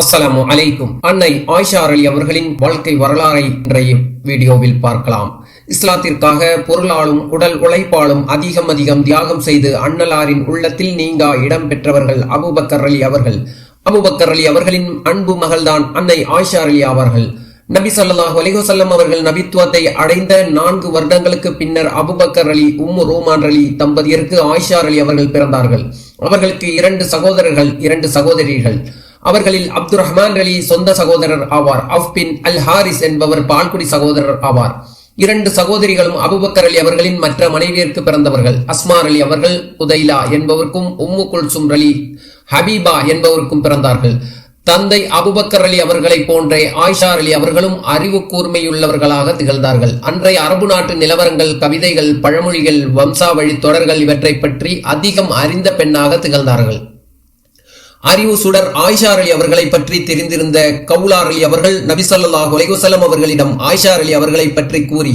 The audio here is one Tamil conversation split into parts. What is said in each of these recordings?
அஸ்ஸலாமு அலைக்கும். அன்னை ஆயிஷா அலி அவர்களின் வாழ்க்கை வரலாறை இன்றைய வீடியோவில் பார்க்கலாம். இஸ்லாத்திற்காக பொருளாலும் உடல் உழைப்பாலும் அதிகம் அதிகம் தியாகம் செய்து அன்னலாரின் உள்ளத்தில் நீங்கா இடம் பெற்றவர்கள் அபுபக்கர் அலி அவர்கள். அபுபக்கர் அலி அவர்களின் அன்பு மகள்தான் அன்னை ஆயிஷா அலி அவர்கள். நபி ஸல்லல்லாஹு அலிஹசல்லம் அவர்கள் நபித்துவத்தை அடைந்த நான்கு வருடங்களுக்கு பின்னர் அபுபக்கர் அலி உம்மு ரோமான் அலி தம்பதியருக்கு ஆயிஷா அலி அவர்கள் பிறந்தார்கள். அவர்களுக்கு இரண்டு சகோதரர்கள் இரண்டு சகோதரிகள். அவர்களில் அப்துல் ரஹ்மான் அலி சொந்த சகோதரர் ஆவார். அஃபின் அல் ஹாரிஸ் என்பவர் பால்குடி சகோதரர் ஆவார். இரண்டு சகோதரிகளும் அபுபக்கர் அலி அவர்களின் மற்ற மனைவியருக்கு பிறந்தவர்கள். அஸ்மார் அலி அவர்கள் உதைலா என்பவருக்கும் உம்மு குல்சும் அலி ஹபீபா என்பவருக்கும் பிறந்தார்கள். தந்தை அபுபக்கர் அலி அவர்களை போன்றே ஆயிஷா அலி அவர்களும் அறிவு கூர்மையுள்ளவர்களாக திகழ்ந்தார்கள். அன்றைய அரபு நாட்டு நிலவரங்கள் கவிதைகள் பழமொழிகள் வம்சாவழி தொடர்கள் இவற்றை பற்றி அதிகம் அறிந்த பெண்ணாக திகழ்ந்தார்கள். அறிவு சுடர் ஆயிஷா அலி அவர்களை பற்றி தெரிந்திருந்த கவுலார் அலி அவர்கள் நபி சல்லாஹ் அலைஹி அவர்களிடம் ஆயிஷா அலி அவர்களை பற்றி கூறி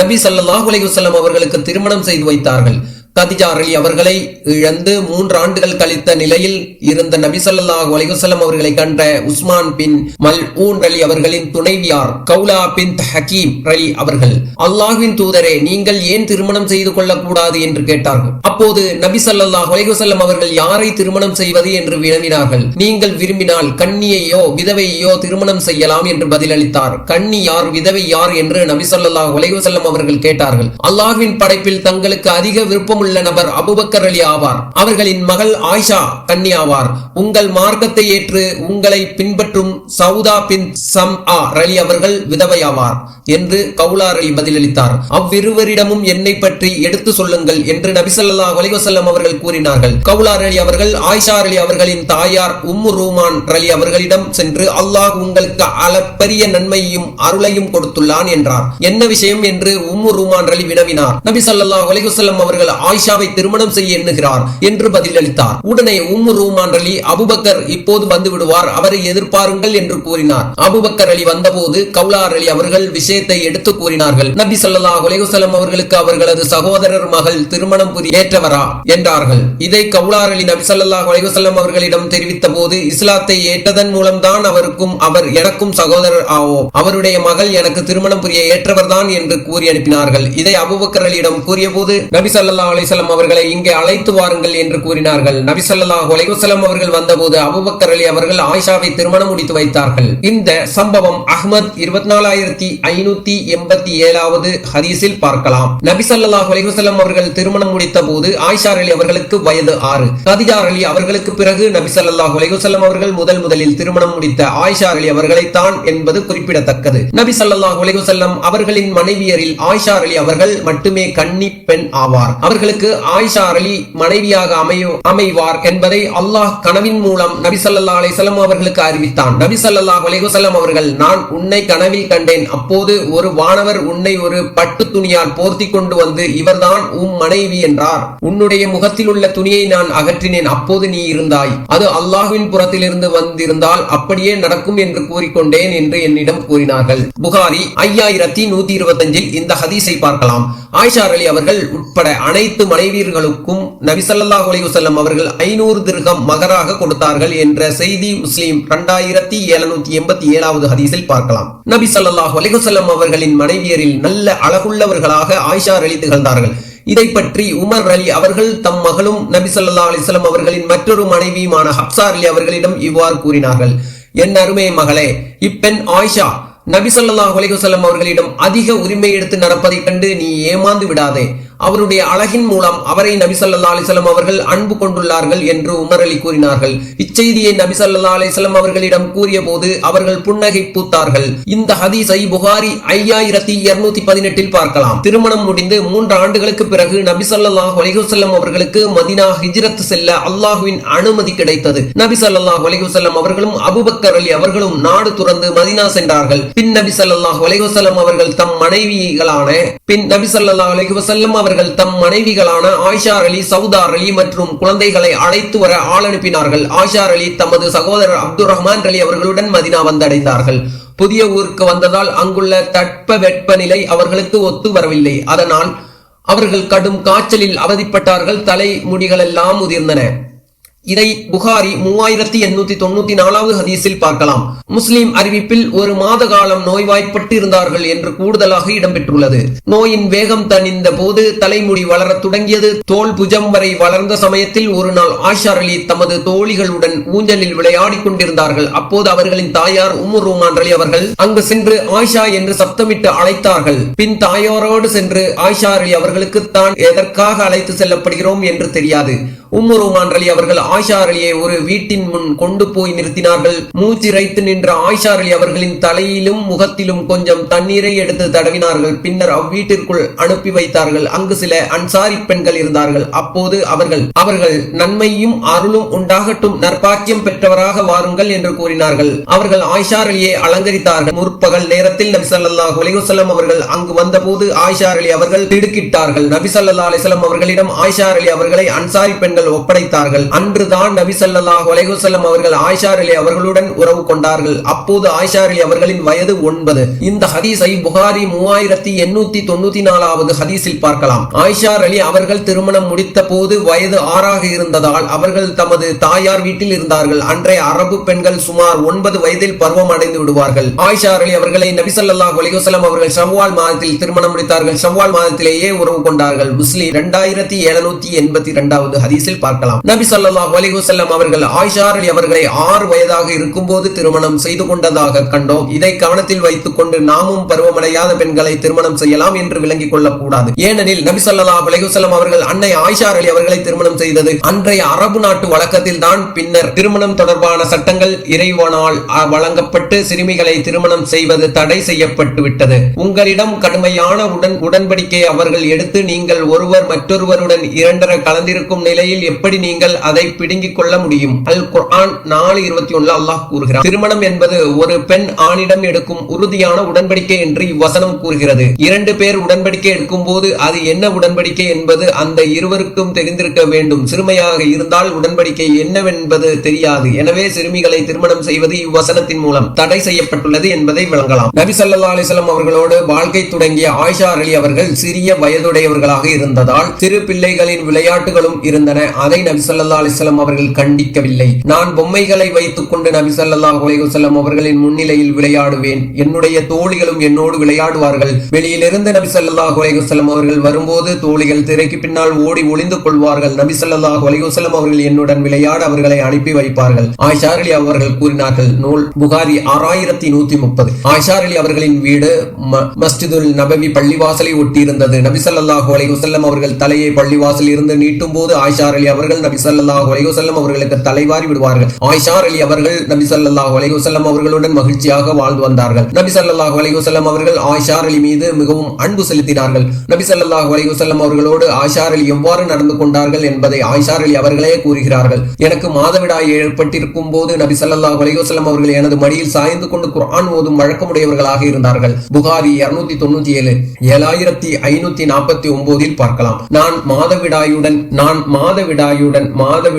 நபி சல்லாஹ் அலைஹி அவர்களுக்கு திருமணம் செய்து வைத்தார்கள். கதிஜா அலி அவர்களை இழந்து மூன்று ஆண்டுகள் கழித்த நிலையில் இருந்த நபிசல்லாஹ் ஸல்லல்லாஹு அவர்களை கண்ட உஸ்மான் பின் மல் ஊன் அலி அவர்களின் துணைவியார் கவுலா பின் ஹக்கீம் அலி அவர்கள் அல்லாஹின் தூதரே நீங்கள் ஏன் திருமணம் செய்து கொள்ளக்கூடாது? என்று கேட்டார்கள். அப்போது நபிசல்லாஹ் ஸல்லல்லாஹு அவர்கள் யாரை திருமணம் செய்வது? என்று வினவினார்கள். நீங்கள் விரும்பினால் கண்ணியையோ விதவையோ திருமணம் செய்யலாம் என்று பதிலளித்தார். கண்ணி யார் விதவை யார் என்று நபிசல்லாஹ் ஸல்லல்லாஹு அவர்கள் கேட்டார்கள். அல்லாஹின் படைப்பில் தங்களுக்கு அதிக விருப்பம் உள்ள நபர் அபுபக்கர் அலி ஆவார். அவர்களின் மகள் ஆயிஷா கன்னி ஆவார். உங்கள் மார்க்கத்தை ஏற்று உங்களை பின்பற்றும் சவுதா பின் சம் ஆ ரலி அவர்கள் விதவையாவார் என்று கவுலார் அலி பதிலளித்தார். அவ்விருவரிடமும் என்னை பற்றி எடுத்து சொல்லுங்கள் என்று நபிசல்லா அலிவசல்லம் அவர்கள் கூறினார்கள். கவுலார் அலி அவர்கள் ஆயிஷா அலி அவர்களின் தாயார் உம்மு ரூமான் ரலி அவர்களிடம் சென்று அல்லாஹ் உங்களுக்கு அளப்பரிய நன்மையையும் அருளையும் கொடுத்துள்ளான் என்றார். என்ன விஷயம் என்று உம்மு ரூமான் ரலி வினவினார். நபி ஸல்லல்லாஹு அலைஹி அவர்கள் ஆயிஷாவை திருமணம் செய்ய எண்ணுகிறார் என்று பதிலளித்தார். உடனே உம்மு ரூமான் அலி அபுபக்கர் இப்போது வந்து விடுவார். அவரை எதிர்பாருங்கள் என்று கூறினார். அபுபக்கர் அலி வந்தபோது கவுலார் அலி அவர்கள் விஷயத்தை எடுத்து கூறினார்கள். நபி ஸல்லல்லாஹு அலைஹி அவர்களுக்கு அவர்களது சகோதரர் மகள் திருமணம் புரிய ஏற்றவரா? என்றார்கள். இதை கவுலார் அலி நபி ஸல்லல்லாஹு அலைஹி அவர்களிடம் தெரிவித்த போது இஸ்லாத்தை ஏற்றதன் மூலம்தான் அவருக்கும் அவர் எனக்கும் சகோதரர் ஆவோம் அவருடைய மகள் எனக்கு திருமணம் புரிய ஏற்றவர்தான் என்று கூறி அனுப்பினார்கள். இதை அபுபக்கர் அலியிடம் கூறிய போது நபி சல்லா அலி வஸல்லம் அவர்களை இங்கே அழைத்து வாருங்கள் என்று கூறினார்கள். நபி ஸல்லல்லாஹு அவர்கள் வந்தபோது அபுபக்கர் அலி அவர்கள் ஆயிஷாவை திருமணம் முடித்து வைத்தார்கள். இந்த சம்பவம் அஹ்மத் இருபத்தி நாலாயிரத்தி ஐநூத்தி எண்பத்தி ஏழாவது ஹதீஸில் பார்க்கலாம். நபி ஸல்லல்லாஹு அவர்கள் திருமணம் முடித்த போது ஆயிஷா அலி அவர்களுக்கு வயது ஆறு. கதிஜா அலி அவர்களுக்கு பிறகு நபி ஸல்லல்லாஹு அவர்கள் முதல் முதலில் திருமணம் முடித்த ஆயிஷா அலி அவர்களைத்தான் என்பது குறிப்பிடத்தக்கது. நபி ஸல்லல்லாஹு அலைஹி அவர்களின் மனைவியரில் ஆயிஷா அலி அவர்கள் மட்டுமே கன்னி பெண் ஆவார். அவர்களுக்கு அவர்களுக்கு ஆயிஷா அலி மனைவியாக அமையோ அமைவார் என்பதை அல்லாஹ் கனவின் மூலம் நபி சல்லா அலிசல்லாம் அவர்களுக்கு அறிவித்தான். நபி ஸல்லல்லாஹு அலைஹி அவர்கள் நான் உன்னை கனவில் கண்டேன். அப்போது ஒரு வானவர் உன்னை ஒரு பட்டு துணியால் போர்த்தி கொண்டு வந்து இவர்தான் உம் மனைவி என்றார். உன்னுடைய முகத்தில் உள்ள துணியை நான் அகற்றினேன். அப்போது நீ இருந்தாய். அது அல்லாஹுவின் புறத்திலிருந்து வந்திருந்தால் அப்படியே நடக்கும் என்று கூறிக்கொண்டேன் என்று என்னிடம் கூறினார்கள். புகாரி ஐயாயிரத்தி நூத்தி இருபத்தஞ்சில் இந்த ஹதீஸை பார்க்கலாம். ஆயிஷா அலி அவர்கள் உட்பட அனைத்து அனைத்து மனைவியர்களுக்கும் நபிசல்லாஹ் ஸல்லல்லாஹு அவர்கள் ஐநூறு திருகம் மகராக கொடுத்தார்கள் என்ற செய்தி முஸ்லீம் இரண்டாயிரத்தி எழுநூத்தி எண்பத்தி ஏழாவது ஹதீஸில் பார்க்கலாம். நபி சல்லாஹ் அலைஹி அவர்களின் மனைவியரில் நல்ல அழகுள்ளவர்களாக ஆயிஷா அலி திகழ்ந்தார்கள். இதை பற்றி உமர் அலி அவர்கள் தம் மகளும் நபி ஸல்லல்லாஹு அலைஹி அவர்களின் மற்றொரு மனைவியுமான ஹப்சா அலி அவர்களிடம் இவ்வாறு கூறினார்கள். என் அருமை மகளே இப்பெண் ஆயிஷா நபி ஸல்லல்லாஹு அலைஹி அவர்களிடம் அதிக உரிமை எடுத்து நடப்பதைக் கண்டு நீ ஏமாந்து விடாதே. அவருடைய அழகின் மூலம் அவரை நபி ஸல்லல்லாஹு அலைஹி அவர்கள் அன்பு கொண்டுள்ளார்கள் என்று உமர் அலி கூறினார்கள். இச்செய்தியை நபி ஸல்லல்லாஹு அலைஹி அவர்களிடம் கூறிய போது அவர்கள் புன்னகை பூத்தார்கள். இந்த ஹதீஸை புகாரி ஐயாயிரத்தி இருநூத்தி பதினெட்டில் பார்க்கலாம். திருமணம் முடிந்து மூன்று ஆண்டுகளுக்கு பிறகு நபி ஸல்லல்லாஹு அலைஹி அவர்களுக்கு மதினா ஹிஜ்ரத் செல்ல அல்லாஹுவின் அனுமதி கிடைத்தது. நபி ஸல்லல்லாஹு அலைஹி அவர்களும் அபுபக்கர் அலி அவர்களும் நாடு துறந்து மதினா சென்றார்கள். பின் நபி ஸல்லல்லாஹு அலைஹி அவர்கள் தம் மனைவிகளான பின் நபி ஸல்லல்லாஹு அலைஹி வஸல்லம் அவர்கள் தம் மனைவிகளான ஆயிஷார் அலி சவுதார் அலி மற்றும் குழந்தைகளை அழைத்து வர ஆள் அனுப்பினார்கள். ஆயிஷார் அலி தமது சகோதரர் அப்துல் ரஹ்மான் அலி அவர்களுடன் மதினா வந்தடைந்தார்கள். புதிய ஊருக்கு வந்ததால் அங்குள்ள தட்ப வெப்பநிலை அவர்களுக்கு ஒத்து வரவில்லை. அதனால் அவர்கள் கடும் காய்ச்சலில் அவதிப்பட்டார்கள். தலை முடிகளெல்லாம் உதிர்ந்தன. இதை புகாரி மூவாயிரத்தி எண்ணூத்தி தொண்ணூத்தி நாலாவது ஹதீஸில் பார்க்கலாம். முஸ்லிம் அறிவிப்பில் ஒரு மாத காலம் நோய்வாய்ப்பட்டு இருந்தார்கள் என்று கூடுதலாக இடம்பெற்றுள்ளது. நோயின் வேகம் தணிந்த போது தலைமுடி வளர தொடங்கியது. தோல் புஜம் வரை வளர்ந்த சமயத்தில் ஒரு நாள் ஆஷார் அலி தமது தோழிகளுடன் ஊஞ்சலில் விளையாடி கொண்டிருந்தார்கள். அப்போது அவர்களின் தாயார் உமர் ரூமான் அலி அவர்கள் அங்கு சென்று ஆயிஷா என்று சப்தமிட்டு அழைத்தார்கள். பின் தாயாரோடு சென்று ஆயிஷா அலி அவர்களுக்கு தான் எதற்காக அழைத்து செல்லப்படுகிறோம் என்று தெரியாது. உம்மு ரூமான் அலி அவர்கள் ஆயிஷாரலியை ஒரு வீட்டின் முன் கொண்டு போய் நிறுத்தினார்கள். மூச்சு மூச்சிரைத்து நின்ற ஆயிஷாரலி அவர்களின் தலையிலும் முகத்திலும் கொஞ்சம் தண்ணீரை எடுத்து தடவினார்கள். பின்னர் அவ்வீட்டிற்குள் அனுப்பி வைத்தார்கள். அங்கு சில அன்சாரி பெண்கள் இருந்தார்கள். அப்போது அவர்கள் அவர்கள் நன்மையும் அருளும் உண்டாகட்டும். நற்பாக்கியம் பெற்றவராக வாருங்கள் என்று கூறினார்கள். அவர்கள் ஆயிஷாரலியை அலங்கரித்தார்கள். முற்பகல் நேரத்தில் நபி ஸல்லல்லாஹு அலைஹி அவர்கள் அங்கு வந்தபோது ஆயிஷா அலி அவர்கள் திடுக்கிட்டார்கள். நபி ஸல்லல்லாஹு அலைஹி அவர்களிடம் ஆயிஷா அலி அவர்களை அன்சாரி பெண்கள் ஒப்படைத்தார்கள். அன்று அன்றுதான் நபி சல்லாஹ் அலைஹி அவர்கள் ஆயிஷாரலி அவர்களுடன் உறவு கொண்டார்கள். அப்போது ஆயிஷாரலி அவர்களின் வயது ஒன்பது. இந்த ஹதீஸை புகாரி மூவாயிரத்தி எண்ணூத்தி தொண்ணூத்தி நாலாவது ஹதீஸில் பார்க்கலாம். ஆயிஷார் அலி அவர்கள் திருமணம் முடித்த போது வயது ஆறாக இருந்ததால் அவர்கள் தமது தாயார் வீட்டில் இருந்தார்கள். அன்றைய அரபு பெண்கள் சுமார் ஒன்பது வயதில் பருவம் அடைந்து விடுவார்கள். ஆயிஷார் அலி அவர்களை நபி ஸல்லல்லாஹு அலைஹி அவர்கள் ஷவ்வால் மாதத்தில் திருமணம் முடித்தார்கள். ஷவ்வால் மாதத்திலேயே உறவு கொண்டார்கள். முஸ்லீம் இரண்டாயிரத்தி எழுநூத்தி எண்பத்தி இரண்டாவது ஹதீஸில் பார்க்கலாம். நபி சொல்லாஹ் அலைஹி அவர்கள் ஆயிஷா அலி அவர்களை ஆறு வயதாக இருக்கும்போது திருமணம் செய்து கொண்டதாக கண்டோம். இதை கவனத்தில் வைத்துக் கொண்டு நாமும் பருவமடையாத பெண்களை திருமணம் செய்யலாம் என்று விளங்கிக் கொள்ளக் கூடாது ஏனெனில் நபி ஸல்லல்லாஹு அவர்கள் அன்னை ஆயிஷா அலி அவர்களை திருமணம் செய்தது அன்றைய அரபு நாட்டு வழக்கத்தில் தான். பின்னர் திருமணம் தொடர்பான சட்டங்கள் இறைவனால் வழங்கப்பட்டு சிறுமிகளை திருமணம் செய்வது தடை செய்யப்பட்டு விட்டது. உங்களிடம் கடுமையான உடன் உடன்படிக்கை அவர்கள் எடுத்து நீங்கள் ஒருவர் மற்றொருவருடன் இரண்டர கலந்திருக்கும் நிலையில் எப்படி நீங்கள் அதை பிடுங்கிக் கொள்ள முடியும். அல் குர்ஆன் நாலு இருபத்தி ஒண்ணுல அல்லாஹ் கூறுகிறார் திருமணம் என்பது ஒரு பெண் ஆணிடம் எடுக்கும் உறுதியான உடன்படிக்கை என்று இவ்வசனம் கூறுகிறது. இரண்டு பேர் உடன்படிக்கை எடுக்கும் போது அது என்ன உடன்படிக்கை என்பது அந்த இருவருக்கும் தெரிந்திருக்க வேண்டும். சிறுமையாக இருந்தால் உடன்படிக்கை என்னவென்பது தெரியாது. எனவே சிறுமிகளை திருமணம் செய்வது இவ்வசனத்தின் மூலம் தடை செய்யப்பட்டுள்ளது என்பதை விளங்கலாம். நபி சல்லா அலிசல்லாம் அவர்களோடு வாழ்க்கை தொடங்கிய ஆயிஷா அலி அவர்கள் சிறிய வயதுடையவர்களாக இருந்ததால் சிறு பிள்ளைகளின் விளையாட்டுகளும் இருந்தன. அதை நபி சல்லா அலிசல்லாம் வஸல்லம் அவர்கள் கண்டிக்கவில்லை. நான் பொம்மைகளை வைத்துக் கொண்டு நபி ஸல்லல்லாஹு அலைஹி அவர்களின் முன்னிலையில் விளையாடுவேன். என்னுடைய தோழிகளும் என்னோடு விளையாடுவார்கள். வெளியிலிருந்து நபி ஸல்லல்லாஹு அலைஹி அவர்கள் வரும்போது தோழிகள் திரைக்கு பின்னால் ஓடி ஒளிந்து கொள்வார்கள். நபி ஸல்லல்லாஹு அலைஹி அவர்கள் என்னுடன் விளையாட அவர்களை அனுப்பி வைப்பார்கள். ஆயிஷா அவர்கள் கூறினார்கள் நூல் புகாரி ஆறாயிரத்தி நூத்தி முப்பது. ஆயிஷா அவர்களின் வீடு மஸ்ஜிதுல் நபவி பள்ளிவாசலை ஒட்டியிருந்தது. நபி ஸல்லல்லாஹு அலைஹி அவர்கள் தலையை பள்ளிவாசல் இருந்து நீட்டும் போது ஆயிஷா அவர்கள் நபி ஸல்லல்லாஹு அலைவசல்லம் அவர்களுக்கு தலைவாரி விடுவார்கள். ஆயிஷா அலி அவர்கள் நபி சல்லாஹ் அலைவசல்லம் அவர்களுடன் மகிழ்ச்சியாக வாழ்ந்து வந்தார்கள். நபி சல்லாஹ் அலைவசல்லம் அவர்கள் ஆயிஷா அலி மீது மிகவும் அன்பு செலுத்தினார்கள். நபி சல்லாஹ் அலைவசல்லம் அவர்களோடு ஆயிஷா அலி எவ்வாறு நடந்து கொண்டார்கள் என்பதை ஆயிஷா அலி அவர்களே கூறுகிறார்கள். எனக்கு மாதவிடாய் ஏற்பட்டிருக்கும் போது நபி சல்லாஹ் அலைவசல்லம் அவர்கள் எனது மடியில் சாய்ந்து கொண்டு குரான் ஓதும் வழக்கமுடையவர்களாக இருந்தார்கள். புகாரி 297 தொண்ணூத்தி ஏழு ஏழாயிரத்தி ஐநூத்தி நாற்பத்தி ஒன்பதில் பார்க்கலாம். நான் மாதவிடாயுடன் நான் மாதவிடாயுடன்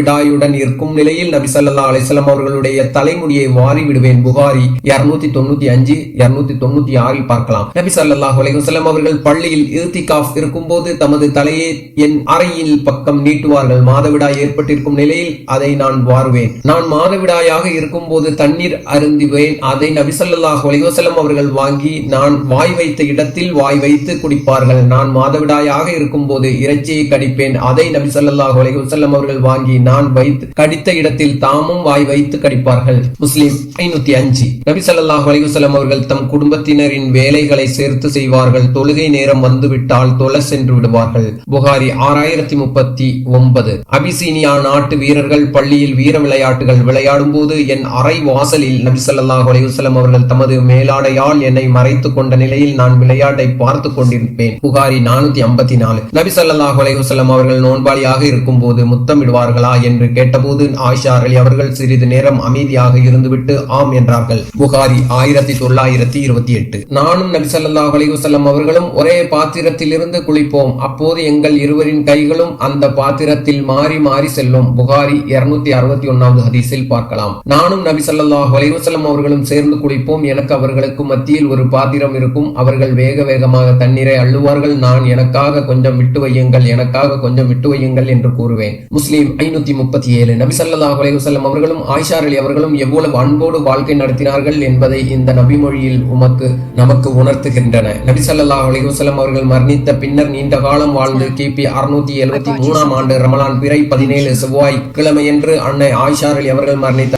விடாயுடன் இருக்கும் நிலையில் நபி சல்லா அலிசல்லாம் அவர்களுடைய தலைமுடியை வாரி விடுவேன். புகாரி 295 தொண்ணூத்தி அஞ்சு இருநூத்தி தொண்ணூத்தி ஆறில் பார்க்கலாம். நபி ஸல்லல்லாஹு அலைஹி அவர்கள் பள்ளியில் இருத்திகாஃப் இருக்கும் போது தமது தலையை என் அறையில் பக்கம் நீட்டுவார்கள். மாதவிடாய் ஏற்பட்டிருக்கும் நிலையில் அதை நான் வாருவேன். நான் மாதவிடாயாக இருக்கும் போது தண்ணீர் அருந்துவேன். அதை நபி ஸல்லல்லாஹு அலைஹி அவர்கள் வாங்கி நான் வாய் வைத்த இடத்தில் வாய் வைத்து குடிப்பார்கள். நான் மாதவிடாயாக இருக்கும் போது இறைச்சியை கடிப்பேன். அதை நபி ஸல்லல்லாஹு அலைஹி அவர்கள் வாங்கி நான் வைத்து கடித்த இடத்தில் தாமும் வாய் வைத்து கடிப்பார்கள். முஸ்லிம் ஐநூத்தி அஞ்சு. நபி ஸல்லல்லாஹு அலிவசலம் அவர்கள் தம் குடும்பத்தினரின் வேலைகளை சேர்த்து செய்வார்கள். தொழுகை நேரம் வந்துவிட்டால் தொலை சென்று விடுவார்கள். புகாரி ஆறாயிரத்தி முப்பத்தி ஒன்பது. அபிசீனியா நாட்டு வீரர்கள் பள்ளியில் வீர விளையாட்டுகள் விளையாடும் போது என் அறை வாசலில் நபி ஸல்லல்லாஹு அலிவசலம் அவர்கள் தமது மேலாடையால் என்னை மறைத்துக் கொண்ட நிலையில் நான் விளையாட்டை பார்த்து கொண்டிருப்பேன். புகாரி நானூத்தி ஐம்பத்தி நாலு. நபி ஸல்லல்லாஹு அலிவசலம் அவர்கள் நோன்பாளியாக இருக்கும் போது முத்தமிடுவார்களா என்று கேட்டபோது ஆயிஷா அலி அவர்கள் சிறிது நேரம் அமைதியாக இருந்துவிட்டு ஆம் என்றார்கள். புகாரி ஆயிரத்தி தொள்ளாயிரத்தி இருபத்தி எட்டு. நானும் நபி ஸல்லல்லாஹு அலைஹி அவர்களும் ஒரே பாத்திரத்தில் இருந்து குளிப்போம். அப்போது எங்கள் இருவரின் கைகளும் அந்த பாத்திரத்தில் மாறி மாறி செல்லும். புகாரி இருநூத்தி அறுபத்தி ஒன்னாவது ஹதீஸில் பார்க்கலாம். நானும் நபி ஸல்லல்லாஹு அலைஹி அவர்களும் சேர்ந்து குளிப்போம். எனக்கு அவர்களுக்கு மத்தியில் ஒரு பாத்திரம் இருக்கும். அவர்கள் வேக வேகமாக தண்ணீரை அள்ளுவார்கள். நான் எனக்காக கொஞ்சம் விட்டு வையுங்கள் எனக்காக கொஞ்சம் விட்டு வையுங்கள் என்று கூறுவேன். முஸ்லீம் ஐநூத்தி முப்பத்தி ஏழு. நபி ஸல்லல்லாஹு அவர்களும் ஆயிஷா அலி அவர்களும் எவ்வளவு அன்போடு வாழ்க்கை நடத்தினார்கள் என்பதை இந்த நபிமொழியில் உமக்கு நமக்கு உணர்த்துகின்றன. நபி ஸல்லல்லாஹு அவர்கள் மரணித்த பின்னர் நீண்ட காலம் வாழ்ந்து கிபி அறுநூத்தி எழுபத்தி மூணாம் ஆண்டு ரமலான் பிறை பதினேழு செவ்வாய் கிழமையன்று அன்னை ஆயிஷா அலி அவர்கள் மரணித்தார்.